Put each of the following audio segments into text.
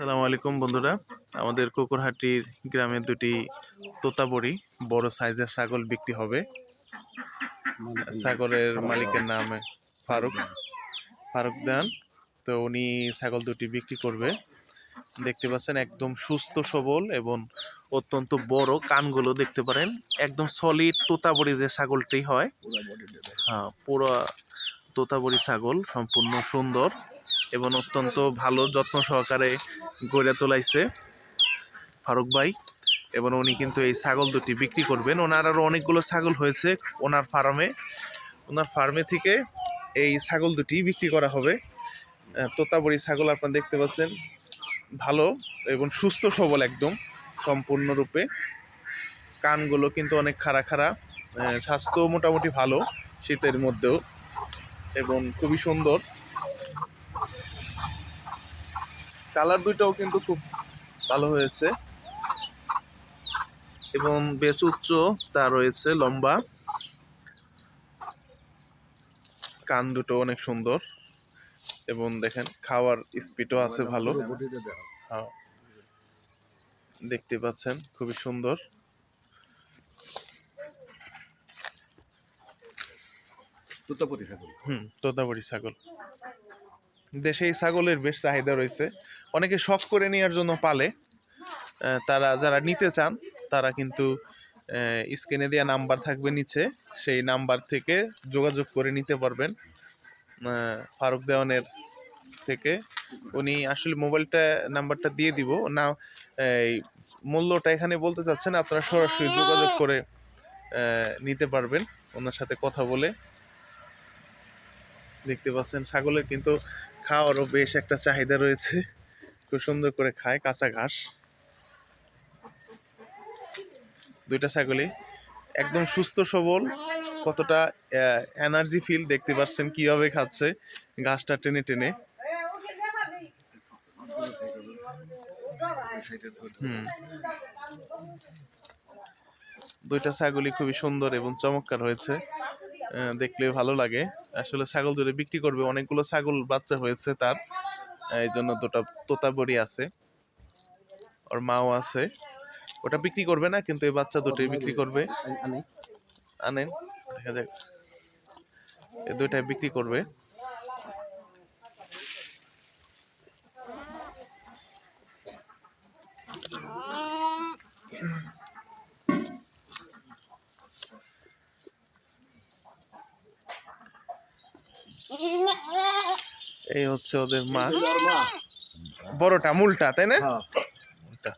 সালামু আলাইকুম বন্ধুরা। আমাদের কুকুরহাটির গ্রামের দুটি তোতাবড়ি, বড় সাইজের ছাগল বিক্রি হবে। ছাগলের মালিকের নাম ফারুক। ফারুক দান, তো উনি ছাগল দুটি বিক্রি করবে। দেখতে পাচ্ছেন একদম সুস্থ সবল এবং অত্যন্ত বড় কানগুলো দেখতে পারেন। একদম সলিড তোতাবড়ি যে ছাগলটি হয় হ্যাঁ পুরো তোতাবড়ি ছাগল, সম্পূর্ণ সুন্দর। এবং অত্যন্ত ভালো যত্ন সহকারে গড়ে তোলাইছে ফারুক ভাই। এবং উনি কিন্তু এই ছাগল দুটি বিক্রি করবেন। ওনার আরও অনেকগুলো ছাগল হয়েছে ওনার ফার্মে। ওনার ফার্মে থেকে এই ছাগল দুটি বিক্রি করা হবে। তোতাবড়ি ছাগল আপনারা দেখতে পাচ্ছেন। ভালো এবং সুস্থ সবল একদম সম্পূর্ণরূপে। কানগুলো কিন্তু অনেক খাড়া খাড়া। স্বাস্থ্য মোটামুটি ভালো শীতের মধ্যেও। এবং খুবই সুন্দর। কালার দুইটাও কিন্তু খুব ভালো হয়েছে। এবং বেশ উচ্চ তা রয়েছে লম্বা। কান দুটো অনেক সুন্দর। এবং দেখেন খাওয়ার স্পিডও আছে ভালো। হ্যাঁ। দেখতে পাচ্ছেন খুবই সুন্দর। তুতাপুরি ছাগল। হুম তোতাবড়ি ছাগল। দেশে এই ছাগলের বেশ চাহিদা রয়েছে। অনেকে শখ করে নেওয়ার জন্য পালে। তারা যারা নিতে চান, তারা কিন্তু স্ক্রিনে দেওয়া নাম্বার থাকবে নিচে। সেই নাম্বার থেকে যোগাযোগ করে নিতে পারবেন। ফারুক দেওয়ানের থেকে। উনি আসলে মোবাইলটা, নাম্বারটা দিয়ে দিব। না, এই মূল্যটা এখানে বলতে চাচ্ছেন, আপনারা সরাসরি যোগাযোগ করে নিতে পারবেন। ওনার সাথে কথা বলে দেখতে পাচ্ছেন, ছাগলের কিন্তু খাওয়ারও বেশ একটা চাহিদা রয়েছে। খুব সুন্দর করে খায় কাঁচা ঘাস। দুইটা ছাগলই। একদম সুস্থ সবল, কতটা এনার্জি ফিল দেখতে পাচ্ছেন কীভাবে খাচ্ছে ঘাসটা টেনে টেনে। হুম। দুইটা ছাগলই খুবই সুন্দর এবং চমৎকার হয়েছে। দেখলে ভালো লাগে। আসলে ছাগল দুটো বিক্রি করবে, অনেকগুলো ছাগল বাচ্চা হয়েছে তার। এই জন্য দুটো তোতাবড়ি আছে। ওর মাও আছে। ওটা বিক্রি করবে না, কিন্তু এই বাচ্চা দুটোই বিক্রি করবে। আনেন, দেখা যাক। এই দুইটাই বিক্রি করবে। এই হচ্ছে ওদের মা। বড়টা মূলটা তাই না? হ্যাঁ। বাচ্চা।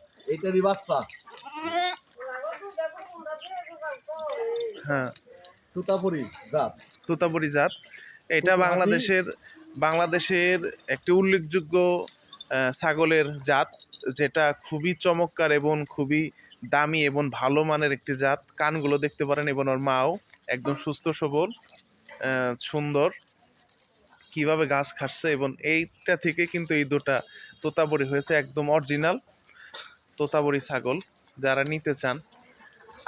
হ্যাঁ। তুতাপুরি জাত। জাত। এটা বাংলাদেশের বাংলাদেশের একটি উল্লেখযোগ্য ছাগলের জাত যেটা খুবই চমৎকার এবং খুবই দামি এবং ভালো মানের একটি জাত। কানগুলো দেখতে পারেন এবং ওর মাও একদম সুস্থ সবল আহ, সুন্দর। কীভাবে গাছ খাচ্ছে এবং এইটা থেকে কিন্তু এই দুটা তোতাবড়ি হয়েছে একদম অরিজিনাল তোতাবড়ি ছাগল। যারা নিতে চান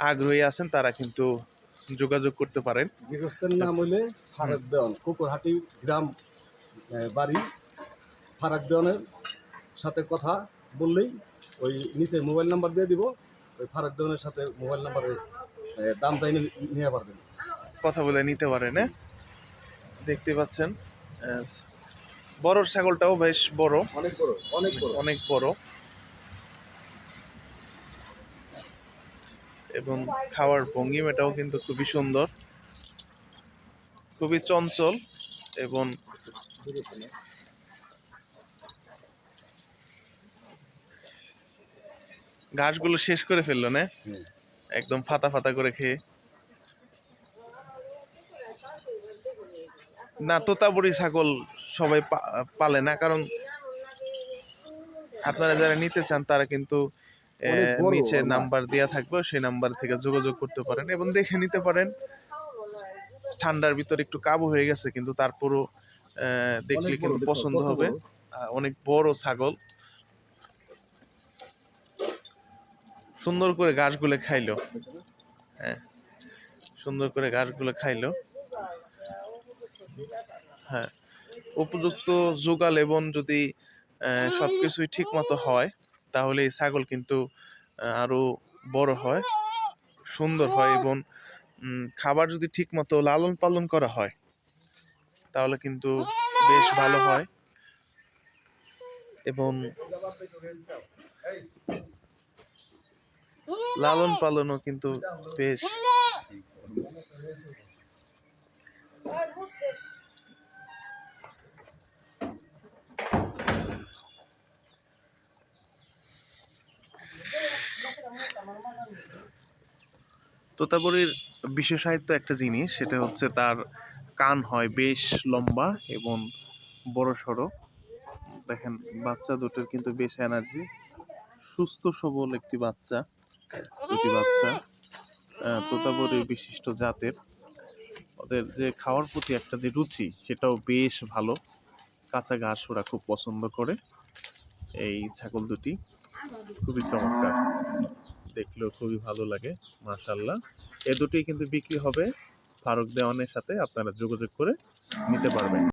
আগ্রহী আছেন তারা কিন্তু যোগাযোগ করতে পারেন। গৃহস্থের নাম হইলে ফারাক দেওয়ান কুকুরহাটি গ্রাম বাড়ি। ফারাক দেওয়ানের সাথে কথা বললেই ওই নিচে মোবাইল নাম্বার দিয়ে দিব ওই ফারাক দেওয়ানের সাথে মোবাইল নাম্বারে দাম চাই নিয়ে পারবেন কথা বলে নিতে পারেন হ্যাঁ? দেখতে পাচ্ছেন। বড় ছাগলটাও বেশ বড়। অনেক বড় অনেক বড়। অনেক বড়। এবং খাওয়ার ভঙ্গিমাটাও কিন্তু খুবই সুন্দর। খুবই চঞ্চল এবং ঘাসগুলো শেষ করে ফেলল না? একদম ফাতা ফাতা করে খেয়ে। না তোতাবড়ি ছাগল সবাই পালে না কারণ আপনারা যারা নিতে চান তারা কিন্তু নিচে নাম্বার দেওয়া থাকবে সেই নাম্বার থেকে যোগাযোগ করতে পারেন এবং দেখে নিতে পারেন। ঠান্ডার ভিতর একটু কাবু হয়ে গেছে কিন্তু তারপরও দেখলে কিন্তু পছন্দ হবে। অনেক বড় ছাগল। সুন্দর করে ঘাসগুলো খাইলো। হ্যাঁ সুন্দর করে ঘাসগুলো খাইলো। হ্যাঁ উপযুক্ত যোগাল এবং যদি সব কিছুই ঠিক মতো হয় তাহলে এই ছাগল কিন্তু আহ, আরও বড় হয় সুন্দর হয় এবং খাবার যদি ঠিক মতো লালন পালন করা হয় তাহলে কিন্তু বেশ ভালো হয়। এবং লালন পালনও কিন্তু বেশ তোতাপুরীর বিশেষায়িত একটা জিনিস সেটা হচ্ছে তার কান হয় বেশ লম্বা এবং বড় সড়ো। দেখেন বাচ্চা দুটোর কিন্তু বেশ এনার্জি। সুস্থ সবল একটি বাচ্চা দুটি বাচ্চা আহ, তোতাপুরীর বিশিষ্ট জাতের। ওদের যে খাওয়ার প্রতি একটা যে রুচি সেটাও বেশ ভালো। কাঁচা ঘাস ওরা খুব পছন্দ করে। এই ছাগল দুটি খুবই চমৎকার। দেখলেও খুবই ভালো লাগে মাশাল্লাহ এ দুটি কিন্তু বিক্রি হবে ফারুক দেওয়ানের সাথে, আপনারা যোগাযোগ করে নিতে পারবেন।